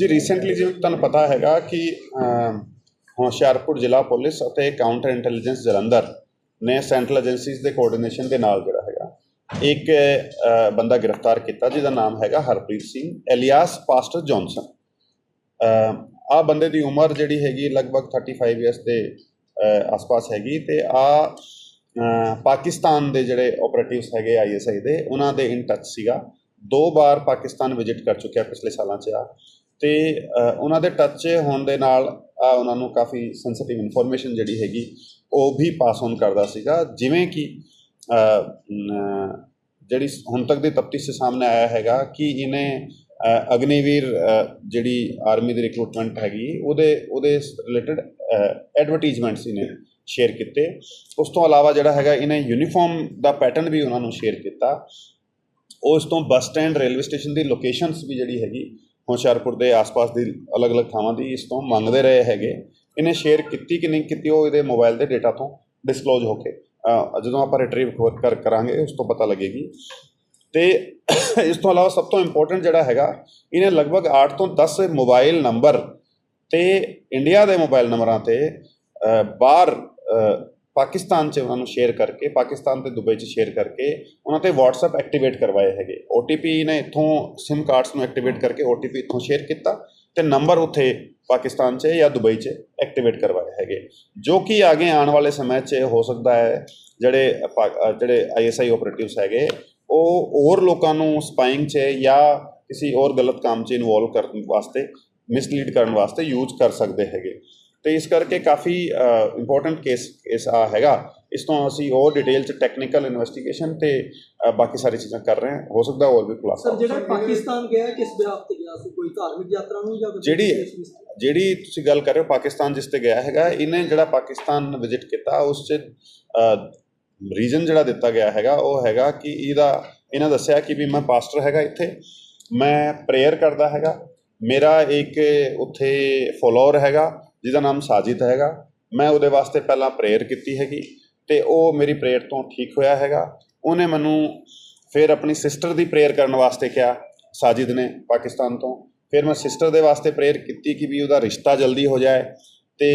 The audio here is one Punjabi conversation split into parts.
ਜੀ ਰੀਸੈਂਟਲੀ ਜਿਵੇਂ ਤੁਹਾਨੂੰ ਪਤਾ ਹੈਗਾ ਕਿ ਹੁਸ਼ਿਆਰਪੁਰ ਜ਼ਿਲ੍ਹਾ ਪੁਲਿਸ ਅਤੇ ਕਾਊਂਟਰ ਇੰਟੈਲੀਜੈਂਸ ਜਲੰਧਰ ਨੇ ਸੈਂਟਰਲ ਏਜੰਸੀਜ਼ ਦੇ ਕੋਆਰਡੀਨੇਸ਼ਨ ਦੇ ਨਾਲ ਜਿਹੜਾ ਹੈਗਾ, ਇੱਕ ਬੰਦਾ ਗ੍ਰਿਫਤਾਰ ਕੀਤਾ ਜਿਹਦਾ ਨਾਮ ਹੈਗਾ Harpreet Singh, alias pastor Johnson. ਆ ਬੰਦੇ ਦੀ ਉਮਰ ਜਿਹੜੀ ਹੈਗੀ ਲਗਭਗ 35 ਇਅਰਸ ਦੇ ਆਸ-ਪਾਸ ਹੈਗੀ ਤੇ ਆ ਪਾਕਿਸਤਾਨ ਦੇ ਜਿਹੜੇ ਆਪਰੇਟਿਵਸ ਹੈਗੇ ਆਈਐਸਆਈ ਦੇ, ਉਹਨਾਂ ਦੇ ਇਨ ਟੱਚ ਸੀਗਾ। ਦੋ ਵਾਰ ਪਾਕਿਸਤਾਨ ਵਿਜ਼ਿਟ ਕਰ ਚੁੱਕਿਆ ਪਿਛਲੇ ਸਾਲਾਂ 'ਚ ਆ। ਤੇ ਉਹਨਾਂ ਦੇ ਟੱਚ ਹੋਣ ਦੇ ਨਾਲ, ਆ ਉਹਨਾਂ ਨੂੰ ਕਾਫੀ ਸੈਂਸਿਟਿਵ ਇਨਫੋਰਮੇਸ਼ਨ ਜਿਹੜੀ ਹੈਗੀ, ਉਹ ਵੀ ਪਾਸ ਔਨ ਕਰਦਾ ਸੀਗਾ। ਜਿਵੇਂ ਕਿ ਜਿਹੜੀ ਹੁਣ ਤੱਕ ਦੀ ਤਫਤੀਸ਼ ਦੇ ਸਾਹਮਣੇ ਆਇਆ ਹੈਗਾ ਕਿ ਇਹਨੇ ਅਗਨੀਵੀਰ ਜਿਹੜੀ ਆਰਮੀ ਦੀ ਰਿਕਰੂਟਮੈਂਟ ਹੈਗੀ, ਉਹਦੇ ਉਹਦੇ ਰਿਲੇਟਡ ਐਡਵਰਟਾਈਜ਼ਮੈਂਟਸ ਇਹਨੇ ਸ਼ੇਅਰ ਕੀਤੇ। ਉਸ ਤੋਂ ਇਲਾਵਾ ਜਿਹੜਾ ਹੈਗਾ, ਇਹਨੇ ਯੂਨੀਫਾਰਮ ਦਾ ਪੈਟਰਨ ਵੀ ਉਹਨਾਂ ਨੂੰ ਸ਼ੇਅਰ ਕੀਤਾ। ਉਸ ਤੋਂ ਬੱਸ ਸਟੈਂਡ ਰੇਲਵੇ ਸਟੇਸ਼ਨ ਦੀ ਲੋਕੇਸ਼ਨਸ ਵੀ ਜਿਹੜੀ ਹੈਗੀ ਹੁਸ਼ਿਆਰਪੁਰ ਦੇ ਆਸ-ਪਾਸ ਦੀ ਅਲੱਗ-ਅਲੱਗ ਥਾਵਾਂ ਦੀ ਇਸ ਤੋਂ ਮੰਗਦੇ ਰਹੇ ਹੈਗੇ। ਇਹਨੇ ਸ਼ੇਅਰ ਕੀਤੀ ਕਿ ਨਹੀਂ ਕੀਤੀ ਉਹ ਇਹਦੇ ਮੋਬਾਈਲ ਦੇ ਡਾਟਾ ਤੋਂ ਡਿਸਕਲੋਜ਼ ਹੋ ਕੇ। ਜਦੋਂ ਆਪਾਂ ਰਿਟਰੀਵ ਕਰ, ਕਰਾਂਗੇ, ਉਸ ਤੋਂ ਪਤਾ ਲੱਗੇਗੀ। ਤੇ ਇਸ ਤੋਂ ਇਲਾਵਾ ਸਭ ਤੋਂ ਇੰਪੋਰਟੈਂਟ ਜਿਹੜਾ ਹੈਗਾ, ਇਹਨੇ ਲਗਭਗ 8 ਤੋਂ 10 ਮੋਬਾਈਲ ਨੰਬਰ ਤੇ ਇੰਡੀਆ ਦੇ ਮੋਬਾਈਲ ਨੰਬਰਾਂ ਤੇ ਬਾਹਰ ਪਾਕਿਸਤਾਨ 'ਚ ਉਹਨਾਂ ਨੂੰ ਸ਼ੇਅਰ ਕਰਕੇ ਪਾਕਿਸਤਾਨ ਤੇ ਦੁਬਈ 'ਚ ਸ਼ੇਅਰ ਕਰਕੇ ਉਹਨਾਂ ਤੇ WhatsApp ਐਕਟੀਵੇਟ ਕਰਵਾਏ ਹੈਗੇ। OTP ਨੇ ਇੱਥੋਂ SIM ਕਾਰਡਸ ਨੂੰ ਐਕਟੀਵੇਟ ਕਰਕੇ OTP ਇੱਥੋਂ ਸ਼ੇਅਰ ਕੀਤਾ ਤੇ ਨੰਬਰ ਉੱਥੇ ਪਾਕਿਸਤਾਨ 'ਚ ਜਾਂ ਦੁਬਈ 'ਚ ਐਕਟੀਵੇਟ ਕਰਵਾਏ ਹੈਗੇ। ਜੋ ਕਿ ਅੱਗੇ ਆਉਣ ਵਾਲੇ ਸਮੇਂ 'ਚ ਹੋ ਸਕਦਾ ਹੈ ਜਿਹੜੇ ਪਾ- ਅ, ਜਿਹੜੇ ਆਈਐਸਆਈ ਆਪਰੇਟਿਵਸ ਹੈਗੇ ਉਹ ਹੋਰ ਲੋਕਾਂ ਨੂੰ ਸਪਾਈਂਗ 'ਚ ਜਾਂ ਕਿਸੇ ਹੋਰ ਗਲਤ ਕੰਮ 'ਚ ਇਨਵੋਲਵ ਕਰਨ ਵਾਸਤੇ ਮਿਸਲੀਡ ਕਰਨ ਵਾਸਤੇ ਯੂਜ਼ ਕਰ ਸਕਦੇ ਹੈਗੇ। ਤੇ ਇਸ ਕਰਕੇ ਕਾਫੀ ਇੰਪੋਰਟੈਂਟ ਕੇਸ ਇਸ ਆ ਹੈਗਾ। ਇਸ ਤੋਂ ਅਸੀਂ ਹੋਰ ਡਿਟੇਲ 'ਚ ਟੈਕਨੀਕਲ ਇਨਵੈਸਟੀਗੇਸ਼ਨ ਤੇ ਬਾਕੀ ਸਾਰੀ ਚੀਜ਼ਾਂ ਕਰ ਰਹੇ ਹਾਂ। ਹੋ ਸਕਦਾ ਹੋਰ ਵੀ ਖੁਲਾਸਾ ਸਰ ਜਿਹੜਾ ਪਾਕਿਸਤਾਨ ਗਿਆ ਕਿਸ ਬਿਹਾਫ ਤੇ ਗਿਆ ਸੀ? ਕੋਈ ਧਾਰਮਿਕ ਯਾਤਰਾ ਨੂੰ ਜਾਂ ਜਿਹੜੀ-? ਜਿਹੜੀ ਤੁਸੀਂ ਗੱਲ ਕਰ ਰਹੇ ਹੋ ਪਾਕਿਸਤਾਨ ਜਿਸ ਤੇ ਗਿਆ ਹੈਗਾ ਇਹਨੇ ਜਿਹੜਾ ਪਾਕਿਸਤਾਨ ਵਿਜ਼ਿਟ ਕੀਤਾ ਉਸ 'ਚ ਰੀਜ਼ਨ ਜਿਹੜਾ ਦਿੱਤਾ ਗਿਆ ਹੈਗਾ ਉਹ ਹੈਗਾ ਕਿ ਇਹਦਾ ਇਹਨਾਂ ਦੱਸਿਆ ਕਿ ਵੀ ਮੈਂ ਪਾਸਟਰ ਹੈਗਾ ਇੱਥੇ ਮੈਂ ਪ੍ਰੇਅਰ ਕਰਦਾ ਹੈਗਾ। ਮੇਰਾ ਇੱਕ ਉੱਥੇ ਫੋਲੋਅਰ ਹੈਗਾ ਜਿਹਦਾ ਨਾਮ ਸਾਜਿਦ ਹੈਗਾ। ਮੈਂ ਉਹਦੇ ਵਾਸਤੇ ਪਹਿਲਾਂ ਪ੍ਰੇਅਰ ਕੀਤੀ ਹੈਗੀ ਤੇ ਉਹ ਮੇਰੀ ਪ੍ਰੇਅਰ ਤੋਂ ਠੀਕ ਹੋਇਆ ਹੈਗਾ। ਉਹਨੇ ਮੈਨੂੰ ਫਿਰ ਆਪਣੀ ਸਿਸਟਰ ਦੀ ਪ੍ਰੇਅਰ ਕਰਨ ਵਾਸਤੇ ਕਿਹਾ, ਸਾਜਿਦ ਨੇ ਪਾਕਿਸਤਾਨ ਤੋਂ। ਫਿਰ ਮੈਂ ਸਿਸਟਰ ਦੇ ਵਾਸਤੇ ਪ੍ਰੇਅਰ ਕੀਤੀ ਕਿ ਵੀ ਉਹਦਾ ਰਿਸ਼ਤਾ ਜਲਦੀ ਹੋ ਜਾਏ ਤੇ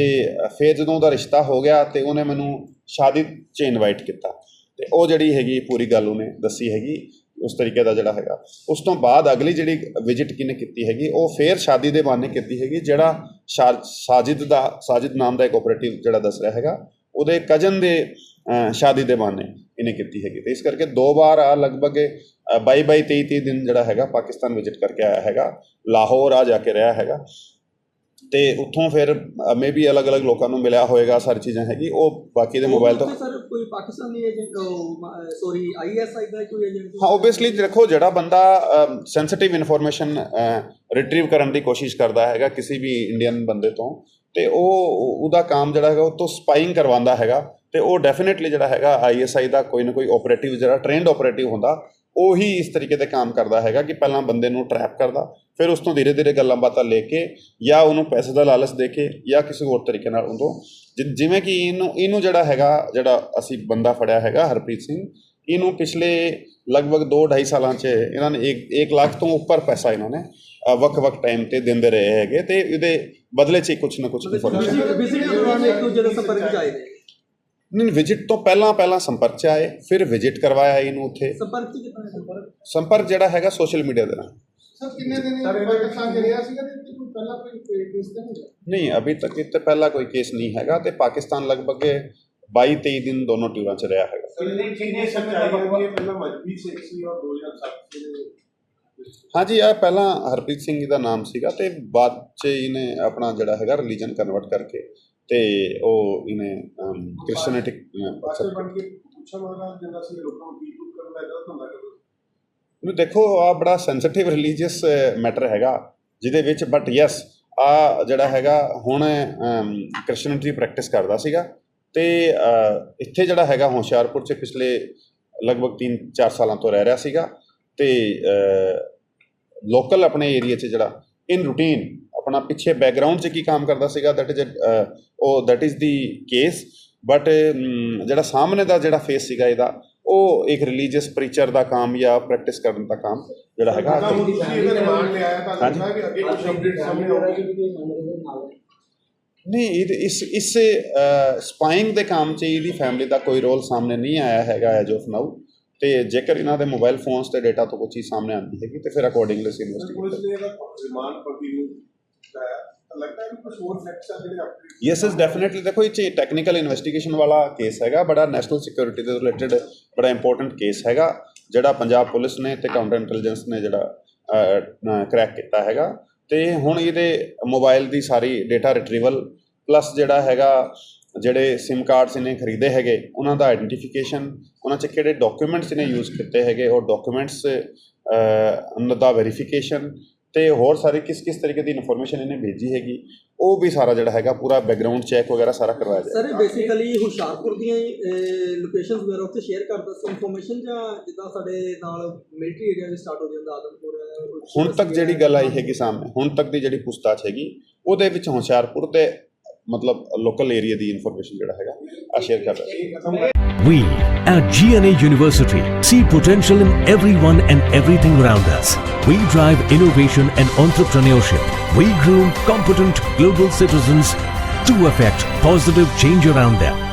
ਫਿਰ ਜਦੋਂ ਉਹਦਾ ਰਿਸ਼ਤਾ ਹੋ ਗਿਆ ਤੇ ਉਹਨੇ ਮੈਨੂੰ ਸ਼ਾਦੀ 'ਚ ਇਨਵਾਈਟ ਕੀਤਾ। ਤੇ ਉਹ ਜਿਹੜੀ ਹੈਗੀ ਪੂਰੀ ਗੱਲ ਉਹਨੇ ਦੱਸੀ ਹੈਗੀ ਉਸ ਤਰੀਕੇ ਦਾ ਜਿਹੜਾ ਹੈਗਾ। ਉਸ ਤੋਂ ਬਾਅਦ ਅਗਲੀ ਜਿਹੜੀ ਵਿਜ਼ਿਟ ਕਿਨੇ ਕੀਤੀ ਹੈਗੀ, ਉਹ ਫੇਰ ਸ਼ਾਦੀ ਦੇ ਬਹਾਨੇ ਕੀਤੀ ਹੈਗੀ, ਜਿਹੜਾ ਸ਼ਾ- ਸਾਜਿਦ ਦਾ, ਸਾਜਿਦ ਨਾਮ ਦਾ ਇੱਕ ਆਪਰੇਟਿਵ ਜਿਹੜਾ ਦੱਸ ਰਿਹਾ ਹੈਗਾ, ਉਹਦੇ ਕਜ਼ਨ ਦੇ ਸ਼ਾਦੀ ਦੇ ਬਹਾਨੇ ਇਹਨੇ ਕੀਤੀ ਹੈਗੀ। ਤੇ ਇਸ ਕਰਕੇ ਦੋ ਵਾਰ ਆ ਲਗਭਗ 22 22 23 23 ਦਿਨ ਜਿਹੜਾ ਹੈਗਾ ਪਾਕਿਸਤਾਨ ਵਿਜ਼ਿਟ ਕਰਕੇ ਆਇਆ ਹੈਗਾ, ਲਾਹੌਰ ਆ ਜਾ ਕੇ ਰਿਹਾ ਹੈਗਾ। ਤੇ ਉੱਥੋਂ ਫਿਰ ਮੇਬੀ ਅਲੱਗ-ਅਲੱਗ ਲੋਕਾਂ ਨੂੰ ਮਿਲਿਆ ਹੋਏਗਾ ਸਾਰੀ ਚੀਜ਼ਾਂ ਹੈਗੀ ਉਹ ਬਾਕੀ ਦੇ ਮੋਬਾਈਲ ਤੋਂ ਸਰ ਕੋਈ ਪਾਕਿਸਤਾਨੀ ਏਜੰਟ ਸੌਰੀ ਆਈਐਸਆਈ ਦਾ ਕੋਈ ਏਜੰਟ ਹਾਂ ਓਬਵੀਅਸਲੀ ਦੇਖੋ ਜਿਹੜਾ ਬੰਦਾ ਸੈਂਸਿਟਿਵ ਇਨਫੋਰਮੇਸ਼ਨ ਰਿਟਰੀਵ ਕਰਨ ਦੀ ਕੋਸ਼ਿਸ਼ ਕਰਦਾ ਹੈਗਾ ਕਿਸੇ ਵੀ ਇੰਡੀਅਨ ਬੰਦੇ ਤੋਂ ਤੇ ਉਹ ਉਹਦਾ ਕੰਮ ਜਿਹੜਾ ਹੈਗਾ ਉਹ ਤੋਂ ਸਪਾਈਂਗ ਕਰਵਾਉਂਦਾ ਹੈਗਾ ਤੇ ਉਹ ਡੈਫੀਨਿਟਲੀ ਜਿਹੜਾ ਹੈਗਾ ਆਈਐਸਆਈ ਦਾ ਕੋਈ ਨਾ ਕੋਈ ਆਪਰੇਟਿਵ ਜਿਹੜਾ ਟ੍ਰੇਨਡ ਆਪਰੇਟਿਵ ਹੁੰਦਾ ਉਹੀ ਇਸ ਤਰੀਕੇ ਦੇ ਕੰਮ ਕਰਦਾ ਹੈਗਾ ਕਿ ਪਹਿਲਾਂ ਬੰਦੇ ਨੂੰ ਟਰੈਪ ਕਰਦਾ ਫਿਰ ਉਸ ਤੋਂ ਧੀਰੇ ਧੀਰੇ ਗੱਲਾਂ ਬਾਤਾਂ ਲੈ ਕੇ ਜਾਂ ਉਹਨੂੰ ਪੈਸੇ ਦਾ ਲਾਲਚ ਦੇ ਕੇ ਜਾਂ ਕਿਸੇ ਹੋਰ ਤਰੀਕੇ ਨਾਲ ਉਹਦੋਂ ਜਿਵੇਂ ਕਿ ਇਹਨੂੰ ਇਹਨੂੰ ਜਿਹੜਾ ਹੈਗਾ ਜਿਹੜਾ ਅਸੀਂ ਬੰਦਾ ਫੜਿਆ ਹੈਗਾ ਹਰਪ੍ਰੀਤ ਸਿੰਘ ਇਹਨੂੰ ਪਿਛਲੇ ਲਗਭਗ 2.5 ਸਾਲਾਂ 'ਚ ਇਹਨਾਂ ਨੇ 1 ਲੱਖ ਤੋਂ ਉੱਪਰ ਪੈਸਾ ਇਹਨਾਂ ਨੇ ਵੱਖ-ਵੱਖ ਟਾਈਮ ਤੇ ਦਿੰਦੇ ਰਹੇ ਹੈਗੇ ਤੇ ਇਹਦੇ ਬਦਲੇ 'ਚ ਕੁਝ ਨਾ ਕੁਝ ਇਨਫੋਰਮੇਸ਼ਨ ਦੇ ਦੌਰਾਨ ਇੱਕ ਦੂਜੇ ਦੇ ਸੰਪਰਕ ਚ ਆਏ ਨੇ। ਨਹੀਂ ਵਿਜ਼ਿਟ ਤੋਂ ਪਹਿਲਾਂ ਪਹਿਲਾਂ ਸੰਪਰਕ 'ਚ ਆਏ ਫਿਰ ਵਿਜ਼ਿਟ ਕਰਵਾਇਆ ਇਹਨੂੰ ਉੱਥੇ। ਸੰਪਰਕ ਚ ਕਿਤਨਾ ਸੰਪਰਕ? ਸੰਪਰਕ ਜਿਹੜਾ ਹੈਗਾ ਸੋਸ਼ਲ ਮੀਡੀਆ ਦੇ ਨਾਲ। ਸਰ ਕਿੰਨੇ ਦਿਨ ਇਹ ਪਾਕਿਸਤਾਨ ਚ ਰਿਹਾ ਸੀਗਾ ਤੇ ਕੋਈ ਪਹਿਲਾਂ ਕੋਈ ਕੇਸ ਤਾਂ ਨਹੀਂ ਨਹੀਂ ਅਭੀ ਤੱਕ ਇੱਥੇ ਪਹਿਲਾਂ ਕੋਈ ਕੇਸ ਨਹੀਂ ਹੈਗਾ ਤੇ ਪਾਕਿਸਤਾਨ ਲਗਭਗ 22 23 ਦਿਨ ਦੋਨੋਂ ਟੂਰਾਂ 'ਚ ਰਿਹਾ ਹੈਗਾ। ਕਿੰਨੇ ਕਿੰਨੇ ਸਮੇਂ ਦਾ ਬਕਵਾ ਪਹਿਲਾਂ ਮਜਬੀ ਸਿੱਖ ਸੀ ਔਰ 2007 ਦੇ ਹਾਂਜੀ ਇਹ ਪਹਿਲਾਂ ਹਰਪ੍ਰੀਤ ਸਿੰਘ ਜੀ ਦਾ ਨਾਮ ਸੀਗਾ ਤੇ ਬਾਅਦ 'ਚ ਇਹਨੇ ਆਪਣਾ ਜਿਹੜਾ ਹੈਗਾ ਰਿਲੀਜਨ ਕਨਵਰਟ ਕਰਕੇ ਤੇ ਉਹ ਇਹਨੇ ਕ੍ਰਿਸਚੀਅਨਿਟੀ ਪਾਸਟਰ ਬਣ ਕੇ ਪੁੱਛਣ ਵਾਲਾ ਜਿੰਦਾ ਸੀ ਲੋਕਾਂ ਨੂੰ ਦੇਖੋ ਆ ਬੜਾ ਸੈਂਸਿਟਿਵ ਰਿਲੀਜੀਅਸ ਮੈਟਰ ਹੈਗਾ ਜਿਹਦੇ ਵਿੱਚ ਬਟ ਯੈਸ ਆ ਜਿਹੜਾ ਹੈਗਾ ਹੁਣ ਕ੍ਰਿਸਚੀਅਨਿਟੀ ਪ੍ਰੈਕਟਿਸ ਕਰਦਾ ਸੀਗਾ ਤੇ ਇੱਥੇ ਜਿਹੜਾ ਹੈਗਾ ਹੁਸ਼ਿਆਰਪੁਰ 'ਚ ਪਿਛਲੇ ਲਗਭਗ 3-4 ਸਾਲਾਂ ਤੋਂ ਰਹਿ ਰਿਹਾ ਸੀਗਾ ਤੇ ਲੋਕਲ ਆਪਣੇ ਏਰੀਆ 'ਚ ਜਿਹੜਾ ਇਨ ਰੂਟੀਨ ਆਪਣਾ ਪਿੱਛੇ ਬੈਕਗ੍ਰਾਉਂਡ 'ਚ ਕੀ ਕੰਮ ਕਰਦਾ ਸੀਗਾ ਦੈਟ ਇਜ਼ ਉਹ that is the case but ਜਿਹੜਾ ਸਾਹਮਣੇ ਦਾ ਜਿਹੜਾ ਫੇਸ ਸੀਗਾ ਇਹਦਾ ਉਹ ਇੱਕ ਰਿਲੀਜੀਅਸ ਪ੍ਰੀਚਰ ਦਾ ਕੰਮ ਜਾਂ ਪ੍ਰੈਕਟਿਸ ਕਰਨ ਦਾ ਕੰਮ ਜਿਹੜਾ ਹੈਗਾ। ਨਹੀਂ ਇਹ ਇਸ ਇਸ ਸਪਾਈਂਗ ਦੇ ਕੰਮ 'ਚ ਇਹਦੀ ਫੈਮਿਲੀ ਦਾ ਕੋਈ ਰੋਲ ਸਾਹਮਣੇ ਨਹੀਂ ਆਇਆ ਹੈਗਾ ਐਜ ਆਫ ਨਾਊ ਤੇ ਜੇਕਰ ਇਹਨਾਂ ਦੇ ਮੋਬਾਈਲ ਫੋਨਸ ਤੇ ਡਾਟਾ ਤੋਂ ਕੋਈ ਚੀਜ਼ ਸਾਹਮਣੇ ਆਉਂਦੀ ਹੈਗੀ ਤੇ ਫਿਰ ਅਕੋਰਡਿੰਗਲੀ ਅਸੀਂ investigate police yes is definitely ਦੇਖੋ ਇਹ 'ਚ ਟੈਕਨੀਕਲ ਇਨਵੈਸਟੀਗੇਸ਼ਨ ਵਾਲਾ ਕੇਸ ਹੈਗਾ ਬੜਾ ਨੈਸ਼ਨਲ ਸਿਕਿਉਰਿਟੀ ਦੇ ਰਿਲੇਟਡ ਬੜਾ ਇੰਪੋਰਟੈਂਟ ਕੇਸ ਹੈਗਾ ਜਿਹੜਾ ਪੰਜਾਬ ਪੁਲਿਸ ਨੇ ਤੇ ਕਾਊਂਟਰ ਇੰਟੈਲੀਜੈਂਸ ਨੇ ਜਿਹੜਾ ਕ੍ਰੈਕ ਕੀਤਾ ਹੈਗਾ ਤੇ ਹੁਣ ਇਹਦੇ ਮੋਬਾਈਲ ਦੀ ਸਾਰੀ ਡਾਟਾ ਰਿਟਰੀਵਲ ਪਲੱਸ ਜਿਹੜਾ ਹੈਗਾ ਜਿਹੜੇ SIM ਕਾਰਡਸ ਇਹਨੇ ਖਰੀਦੇ ਹੈਗੇ ਉਹਨਾਂ ਦਾ ਆਇਡੈਂਟੀਫਿਕੇਸ਼ਨ ਉਹਨਾਂ 'ਚ ਕਿਹੜੇ ਡਾਕੂਮੈਂਟਸ ਇਹਨੇ ਯੂਜ਼ ਕੀਤੇ ਹੈਗੇ ਉਹ ਡਾਕੂਮੈਂਟਸ ਦਾ ਵੈਰੀਫਿਕੇਸ਼ਨ ਤੇ ਹੋਰ ਸਾਰੇ ਕਿਸ ਕਿਸ ਤਰੀਕੇ ਦੀ ਇਨਫੋਰਮੇਸ਼ਨ ਇਹਨੇ ਭੇਜੀ ਹੈਗੀ ਉਹ ਵੀ ਸਾਰਾ ਜਿਹੜਾ ਹੈਗਾ ਪੂਰਾ ਬੈਕਗ੍ਰਾਉਂਡ ਚੈੱਕ ਵਗੈਰਾ ਸਾਰਾ ਕਰਵਾਇਆ ਜਾਏਗਾ। ਸਰ ਬੇਸਿਕਲੀ ਹੁਸ਼ਿਆਰਪੁਰ ਦੀਆਂ ਲੋਕੇਸ਼ਨਸ ਵਗੈਰਾ ਉੱਤੇ ਸ਼ੇਅਰ ਕਰਦਾ ਸੀ ਇਨਫੋਰਮੇਸ਼ਨ ਜਾਂ ਜਿੱਦਾਂ ਸਾਡੇ ਨਾਲ ਮਿਲਟਰੀ ਏਰੀਆ ਵੀ ਸਟਾਰਟ ਹੋ ਜਾਂਦਾ ਆਦਮਪੁਰ ਹੁਣ ਤੱਕ ਜਿਹੜੀ ਗੱਲ ਆਈ ਹੈਗੀ ਸਾਹਮਣੇ ਹੁਣ ਤੱਕ ਦੀ ਜਿਹੜੀ ਪੁੱਛਤਾਛ ਹੈਗੀ ਉਹਦੇ ਵਿੱਚ ਹੁਸ਼ਿਆਰਪੁਰ ਤੇ ਮਤਲਬ ਲੋਕਲ ਏਰੀਆ ਦੀ ਇਨਫੋਰਮੇਸ਼ਨ ਜਿਹੜਾ ਹੈਗਾ ਆ ਸ਼ੇਅਰ ਕਰ ਰਿਹਾ ਇਹ ਖਤਮ ਹੈ We at GNA University see potential in everyone and everything around us. We drive innovation and entrepreneurship. We groom competent global citizens to affect positive change around them.